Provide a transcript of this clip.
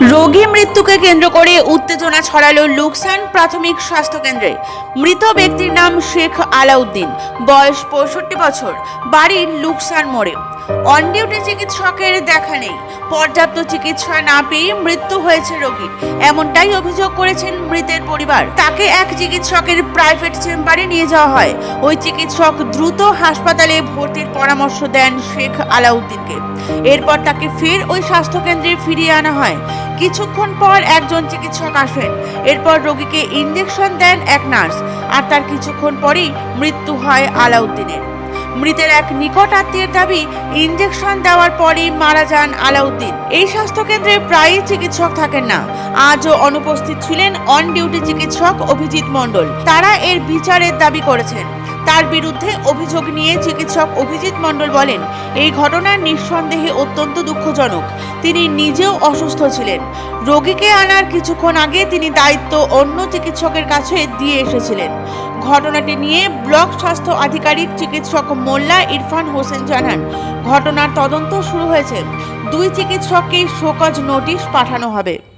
রোগী মৃত্যুকে কেন্দ্র করে উত্তেজনা ছড়ালো লুকসান প্রাথমিক স্বাস্থ্য কেন্দ্রে। মৃত ব্যক্তির নাম শেখ আলাউদ্দিন। বয়স পঁয়ষট্টি বছর। বাড়ি লুকসান মোড়ে। অন ডিউটি চিকিৎসকের দেখা নেই। পর্যাপ্ত চিকিৎসা না পেয়ে মৃত্যু হয়েছে রোগীর এমনটাই অভিযোগ করেছেন মৃতের পরিবার। তাকে এক চিকিৎসকের প্রাইভেট চেম্বারে নিয়ে যাওয়া হয়। ওই চিকিৎসক দ্রুত হাসপাতালে ভর্তির পরামর্শ দেন শেখ আলাউদ্দিনকে। এরপর তাকে ফের ওই স্বাস্থ্যকেন্দ্রে ফিরিয়ে আনা হয়। কিছুক্ষণ পর একজন চিকিৎসক আসেন। এরপর রোগীকে ইঞ্জেকশন দেন এক নার্স আর তার কিছুক্ষণ পরেই মৃত্যু হয় আলাউদ্দিনের। মৃতের এক নিকট আত্মীয়ের দাবি ইঞ্জেকশন দেওয়ার পরেই মারা যান আলাউদ্দিন। এই স্বাস্থ্যকেন্দ্রে প্রায়ই চিকিৎসক থাকেন না। আজও অনুপস্থিত ছিলেন অন ডিউটি চিকিৎসক অভিজিৎ মণ্ডল। তারা এর বিচারের দাবি করেছেন। তার বিরুদ্ধে অভিযোগ নিয়ে চিকিৎসক অভিজিৎ মণ্ডল বলেন, এই ঘটনা নিঃসন্দেহে অত্যন্ত দুঃখজনক। তিনি নিজেও অসুস্থ ছিলেন। রোগীকে আনার কিছুক্ষণ আগে তিনি দায়িত্ব অন্য চিকিৎসকের কাছে দিয়ে এসেছিলেন। ঘটনাটি নিয়ে ব্লক স্বাস্থ্য আধিকারিক চিকিৎসক মোল্লা ইরফান হোসেন জানান, ঘটনার তদন্ত শুরু হয়েছে। দুই চিকিৎসককে শোকজ নোটিশ পাঠানো হবে।